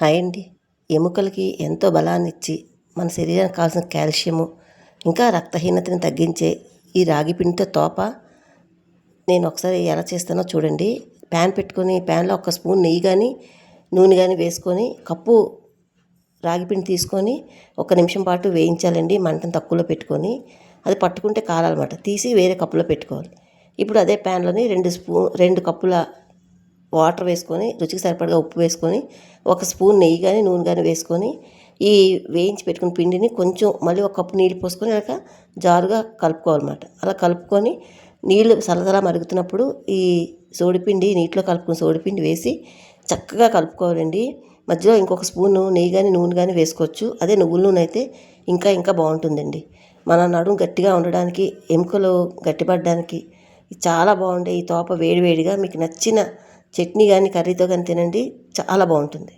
Hi అండి ఎముకలకి ఎంతో బలాన్ని ఇచ్చి మన శరీరానికి కావాల్సిన కాల్షియము ఇంకా రక్తహీనతని తగ్గించే ఈ రాగి పిండితో తోప నేను ఒకసారి ఎలా చేస్తానో చూడండి. ప్యాన్ పెట్టుకొని ప్యాన్లో ఒక స్పూన్ నెయ్యి కానీ నూనె కానీ వేసుకొని కప్పు రాగి పిండి తీసుకొని ఒక నిమిషం పాటు వేయించాలండి మంటను తక్కువలో పెట్టుకొని. అది పట్టుకుంటే కాలాలన్నమాట తీసి వేరే కప్పులో పెట్టుకోవాలి. ఇప్పుడు అదే ప్యాన్లోని రెండు స్పూన్ రెండు కప్పుల వాటర్ వేసుకొని రుచికి సరిపడగా ఉప్పు వేసుకొని ఒక స్పూన్ నెయ్యి కానీ నూనె కానీ వేసుకొని ఈ వేయించి పెట్టుకున్న పిండిని కొంచెం మళ్ళీ ఒక కప్పు నీళ్ళు పోసుకొని అలాగ జారుగా కలుపుకోవాలన్నమాట. అలా కలుపుకొని నీళ్ళు సలసలా మరుగుతున్నప్పుడు ఈ సోడిపిండి నీటిలో కలుపుకున్న సోడిపిండి వేసి చక్కగా కలుపుకోవాలండి. మధ్యలో ఇంకొక స్పూను నెయ్యి కానీ నూనె కానీ వేసుకోవచ్చు. అదే నువ్వుల నూనె అయితే ఇంకా ఇంకా బాగుంటుందండి. మన నడుము గట్టిగా ఉండడానికి ఎముకలు గట్టిపడడానికి చాలా బాగుండే ఈ తోప వేడివేడిగా మీకు నచ్చిన చట్నీ కానీ కర్రీతో కానీ తినండి. చాలా బాగుంటుంది.